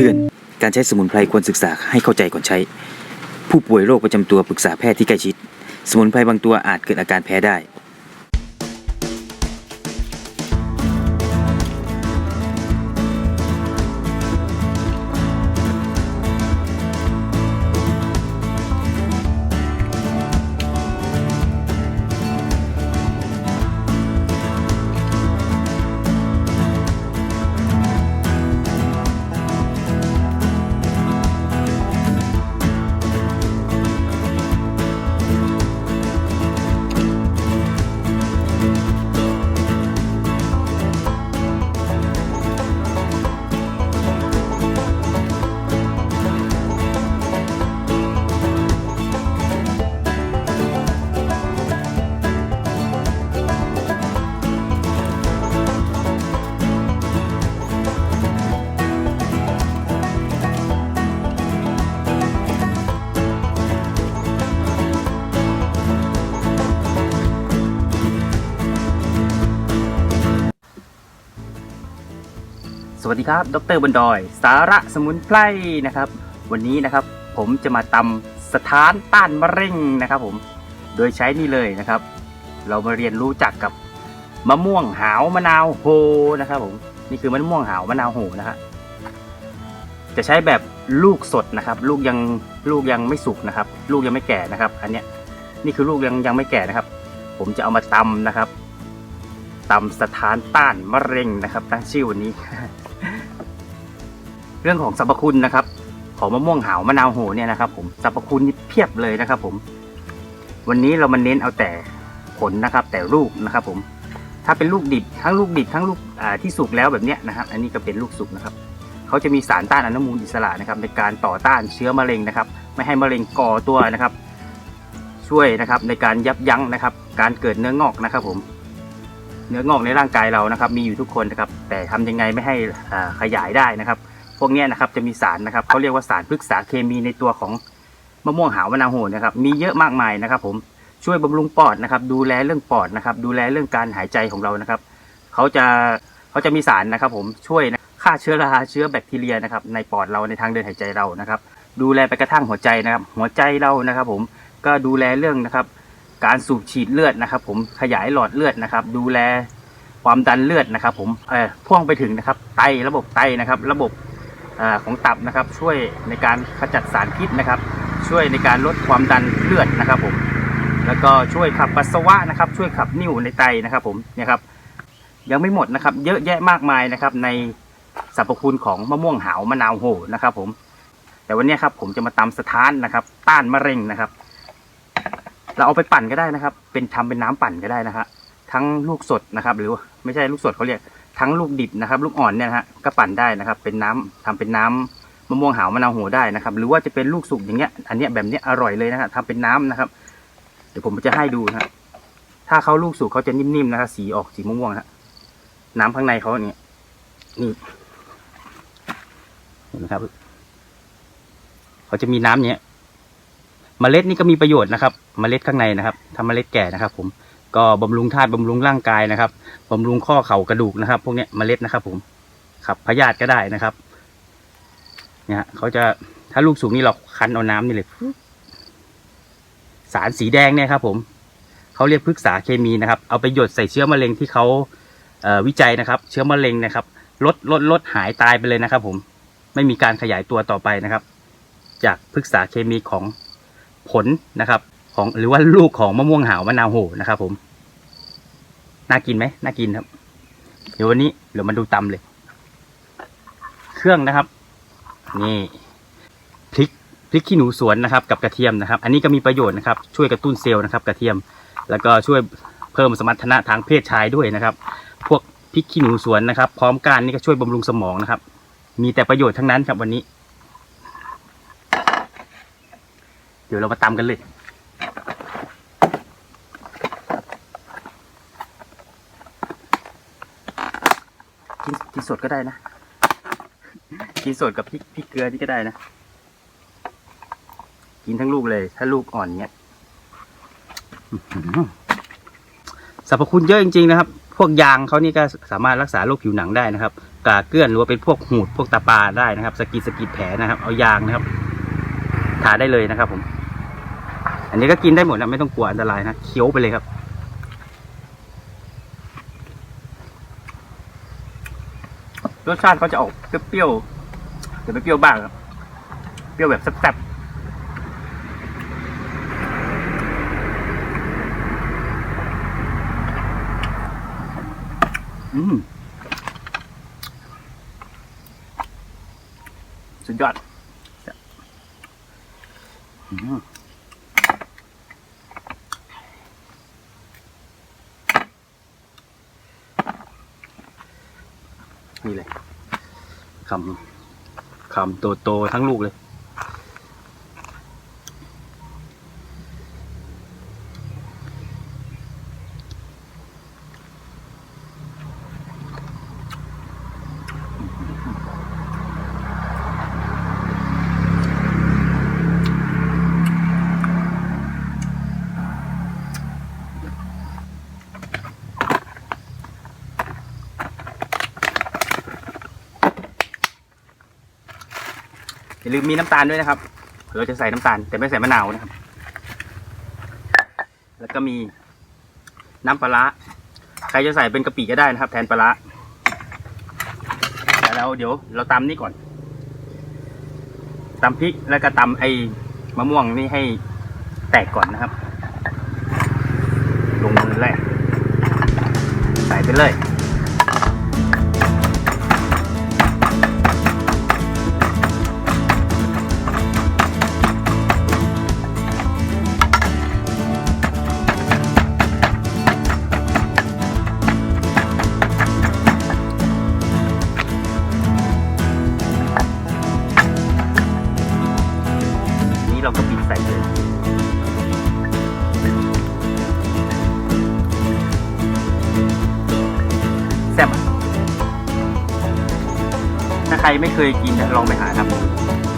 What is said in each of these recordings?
ตือน การใช้สมุนไพรควรศึกษาให้เข้าใจก่อนใช้ ผู้ป่วยโรคประจำตัวปรึกษาแพทย์ที่ใกล้ชิด สมุนไพรบางตัวอาจเกิดอาการแพ้ได้ ครับดรบนดอย สาระสมุนไพรนะครับ วันนี้นะครับผมจะมาตำสถานต้านมะเร็งนะครับผม โดยใช้นี่เลยนะครับ เรามาเรียนรู้จักกับมะม่วงหาวมะนาวโฮนะครับผม นี่คือมะม่วงหาวมะนาวโฮนะครับจะใช้แบบลูกสดนะครับ ลูกยังลูกยังไม่สุกนะครับ ลูกยังไม่แก่นะครับ อันเนี้ยนี่คือลูกยังยังไม่แก่นะครับ ผมจะเอามาตำนะครับตำสถานต้านมะเร็งนะครับตั้งชื่อวันนี้ เรื่องของสรรพคุณนะครับ ของมะม่วงหาวมะนาวโหเนี่ยนะครับผมสรรพคุณนี่เพียบเลยนะครับ ผม วันนี้เรามาเน้นเอาแต่ผลนะครับ แต่ลูกนะครับ ผม ถ้าเป็นลูกดิบทั้งลูกดิบทั้งลูกที่สุกแล้วแบบเนี้ยนะครับ อันนี้ก็เป็นลูกสุกนะครับเขาจะมีสารต้านอนุมูลอิสระนะครับ ในการต่อต้านเชื้อมะเร็งนะครับ ไม่ให้มะเร็งก่อตัวนะครับ ช่วยนะครับในการยับยั้งนะครับ การเกิดเนื้องอกนะครับ ผมเนื้องอกในร่างกายเรานะครับ มีอยู่ทุกคนนะครับ แต่ทำยังไงไม่ให้ขยายได้นะครับ พวกนี้นะครับจะมีสารนะครับเขาเรียกว่าสารพฤกษาเคมีในตัวของมะม่วงหาวมะนาวโหนะครับมีเยอะมากมายนะครับผมช่วยบำรุงปอดนะครับดูแลเรื่องปอดนะครับดูแลเรื่องการหายใจของเรานะครับเขาจะเขาจะมีสารนะครับผมช่วยฆ่าเชื้อราเชื้อแบคทีเรียนะครับในปอดเราในทางเดินหายใจเรานะครับ ดูแลไปกระทั่งหัวใจนะครับ หัวใจเรานะครับ ผมก็ดูแลเรื่องนะครับ การสูบฉีดเลือดนะครับ ผมขยายหลอดเลือดนะครับ ดูแลความดันเลือดนะครับ ผมเออพ่วงไปถึงนะครับไตระบบไตนะครับ ระบบ ของตับนะครับ ช่วยในการขจัดสารพิษนะครับ ช่วยในการลดความดันเลือดนะครับผมแล้วก็ช่วยขับปัสสาวะนะครับ ช่วยขับนิ่วในไตนะครับ ผมเนี่ยครับยังไม่หมดนะครับ เยอะแยะมากมายนะครับ ในสรรพคุณของมะม่วงหาวมะนาวโหนะครับ ผม แต่วันนี้ครับผมจะมาตำสถานนะครับ ต้านมะเร็งนะครับ เราเอาไปปั่นก็ได้นะครับ เป็นทำเป็นน้ำปั่นก็ได้นะครับทั้งลูกสดนะครับ หรือไม่ใช่ลูกสดเขาเรียก ทั้งลูกดิบนะครับ ลูกอ่อนเนี่ยนะฮะก็ปั่นได้นะครับ เป็นน้ำทำเป็นน้ำมะม่วงหาวมะนาวโหได้นะครับ หรือว่าจะเป็นลูกสุกอย่างเงี้ย อันเนี้ยแบบเนี้ยอร่อยเลยนะฮะทำเป็นน้ำนะครับ เดี๋ยวผมจะให้ดูนะฮะถ้าเขาลูกสุกเขาจะนิ่มๆนะครับสีออกสีม่วงๆฮะน้ำข้างในเขาเนี่ยนี่เห็นไหมครับเขาจะมีน้ำเนี้ยเมล็ดนี่ก็มีประโยชน์นะครับเมล็ดข้างในนะครับถ้าเมล็ดแก่นะครับ ผม ก็บำรุงธาตุบำรุงร่างกายนะครับบำรุงข้อเข่ากระดูกนะครับ พวกนี้เมล็ดนะครับ ผมขับพยาธิก็ได้นะครับ เนี่ยเขาจะถ้าลูกสูงนี่เราคั้นเอาน้ำนี่เลยสารสีแดงเนี่ยครับ ผมเขาเรียกพฤกษาเคมีนะครับ เอาไปหยดใส่เชื้อมะเร็งที่เขาเวิจัยนะครับ เชื้อมะเร็งนะครับ ลดลดลดหายตายไปเลยนะครับ ผมไม่มีการขยายตัวต่อไปนะครับ จากพฤกษาเคมีของผลนะครับ ของหรือว่าลูกของมะม่วงหาวมะนาวโหนะครับ ผม น่ากินไหมน่ากินครับ เดี๋ยววันนี้เดี๋ยวมาดูตำเลย เครื่องนะครับ นี่พริกพริกขี้หนูสวนนะครับ กับกระเทียมนะครับ อันนี้ก็มีประโยชน์นะครับ ช่วยกระตุ้นเซลล์นะครับ กระเทียม แล้วก็ช่วยเพิ่มสมรรถนะทางเพศชายด้วยนะครับ พวกพริกขี้หนูสวนนะครับ พร้อมกานนี่ก็ช่วยบำรุงสมองนะครับ มีแต่ประโยชน์ทั้งนั้นครับวันนี้ เดี๋ยวเรามาตำกันเลย กินกินสดก็ได้นะ กินสดกับพริกพริกเกลือนี่ก็ได้นะ กินทั้งลูกเลย ถ้าลูกอ่อนเนี้ยสรรพคุณเยอะจริงๆนะครับ พวกยางเขานี่ก็สามารถรักษาโรคผิวหนังได้นะครับกาเกลื่อนหรือว่าเป็นพวกหูดพวกตาปลาได้นะครับ สกิดสกิดแผลนะครับ เอายางนะครับ ทาได้เลยนะครับผม อันนี้ก็กินได้หมดนะไม่ต้องกลัวอันตรายนะเคี้ยวไปเลยครับ รสชาติเขาจะออกเปรี้ยวๆแต่ไม่เปรี้ยวบ้างครับ เปรี้ยวแบบแซ่บๆอืมสุดยอดอืม นี่เลยคำคำโตๆทั้งลูกเลยาลืมมีน้ำตาลด้วยนะครับเราจะใส่น้ำตาล แต่ไม่ใส่มะนาวนะครับ แล้วก็มีน้ำปลาร้าใครจะใส่เป็นกะปิก็ได้นะครับ แทนปลาร้าแต่เราเดี๋ยวเราตำนี่ก่อนตำพริกแล้วก็ตำไอ้มะม่วงนี่ให้แตกก่อนนะครับ ลงมือแรกใส่ไปเลย ถ้าใครไม่เคยกินเนี่ยลองไปหาทำ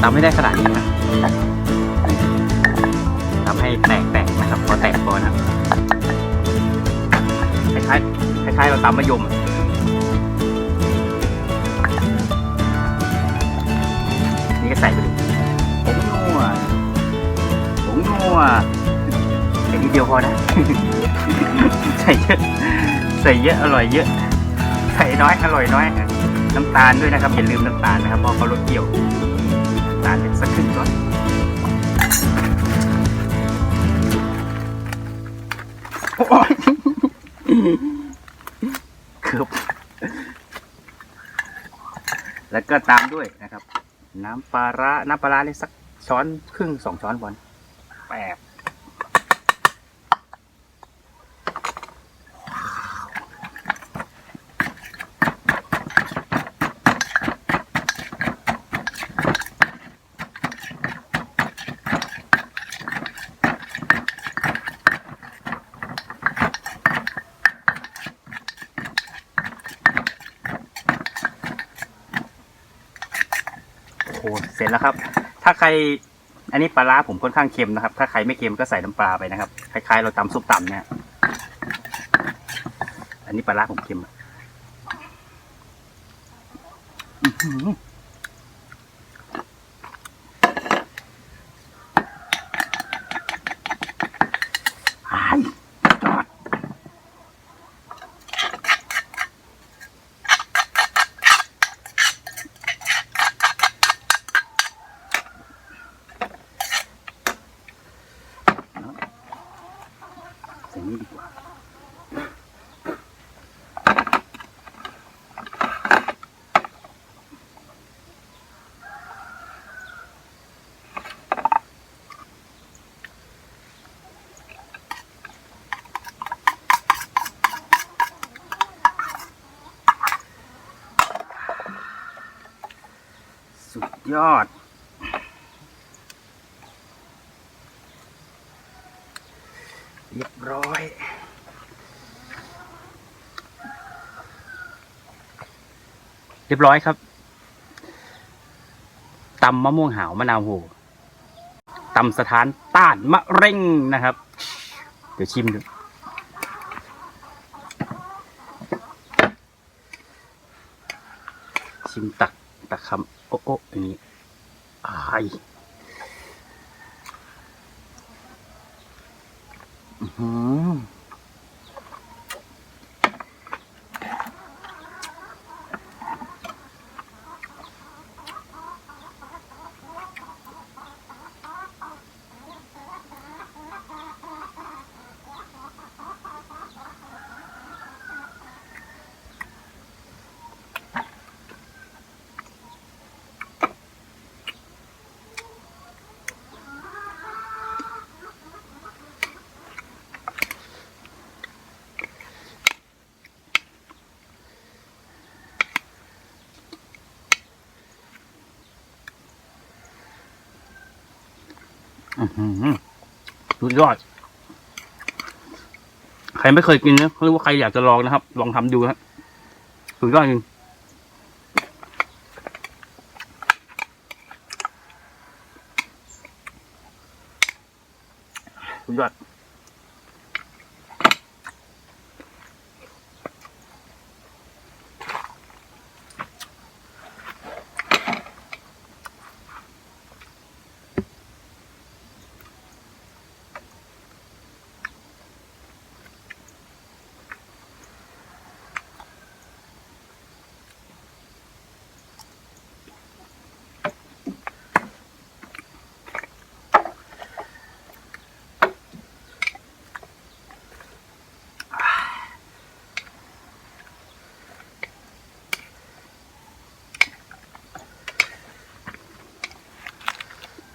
ดูทำให้ได้ขนาดนี้นะทำให้แตกแตกๆนะครับพอแตกพอนะคล้ายๆคล้ายๆเราตำมะยมอะนี่ก็ใส่ไปเลยผงนัวผงนัวแค่นี้เดียวพอนะใส่เยอะใส่เยอะอร่อยเยอะ ใส่น้อยอร่อยน้อยน้ำตาลด้วยนะครับอย่าลืมน้ำตาลนะครับเพราะเขารสเปรี้ยว ตาลเป็นสักครึ่งก่อนโอ๊ยเกือบแล้วก็ตามด้วยนะครับ น้ำปลาร้าน้ำปลาร้าเลยสักช้อนครึ่งสองช้อนบอนแปบ โอ้โหเสร็จแล้วครับ ถ้าใครอันนี้ปลาร้าผมค่อนข้างเค็มนะครับ ถ้าใครไม่เค็มก็ใส่น้ำปลาไปนะครับ คล้ายๆ เราตำซุปตำเนี่ย อันนี้ปลาร้าผมเค็มอะอื้อหืออ้ายยอด อย่างนี้ดีกว่า สุด ยอด เรียบร้อย เรียบร้อยครับตำมะม่วงหาวมะนาวโหตำสถานต้านมะเร็งนะครับ เดี๋ยวชิมดูชิมตักตักคำ โอ้โอ้อย่างนี้อายอือหือ สุดยอด ใครไม่เคยกินนะหรือว่าใครอยากจะลองนะครับ ลองทำดูนะสุดยอดจริงสุดยอด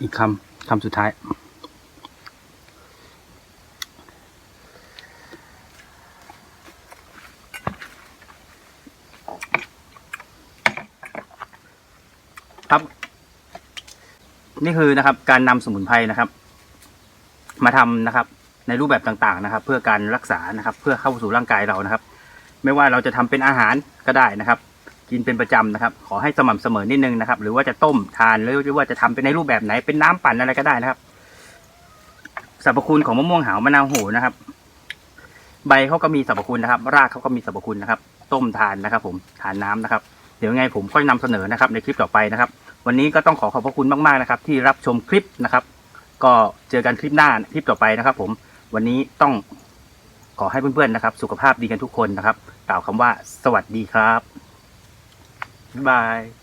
อีกคำคำสุดท้าย ครับ นี่คือนะครับการนำสมุนไพรนะครับ มาทำนะครับ ในรูปแบบต่างๆนะครับ เพื่อการรักษานะครับ เพื่อเข้าสู่ร่างกายเรานะครับ ไม่ว่าเราจะทำเป็นอาหารก็ได้นะครับ กินเป็นประจำนะครับ ขอให้สม่ำเสมอนิดนึงนะครับ หรือว่าจะต้มทานหรือว่าจะทำเป็นในรูปแบบไหนเป็นน้ำปั่นอะไรก็ได้นะครับสรรพคุณของมะม่วงหาวมะนาวโหนะครับ ใบเขาก็มีสรรพคุณนะครับ รากเขาก็มีสรรพคุณนะครับ ต้มทานนะครับ ผมทานน้ำนะครับ เดี๋ยวไงผมค่อยนำเสนอนะครับ ในคลิปต่อไปนะครับ วันนี้ก็ต้องขอขอบพระคุณมากๆนะครับ ที่รับชมคลิปนะครับ ก็เจอกันคลิปหน้าคลิปต่อไปนะครับ ผมวันนี้ต้องขอให้เพื่อนๆนะครับ สุขภาพดีกันทุกคนนะครับ กล่าวคำว่าสวัสดีครับ Bye.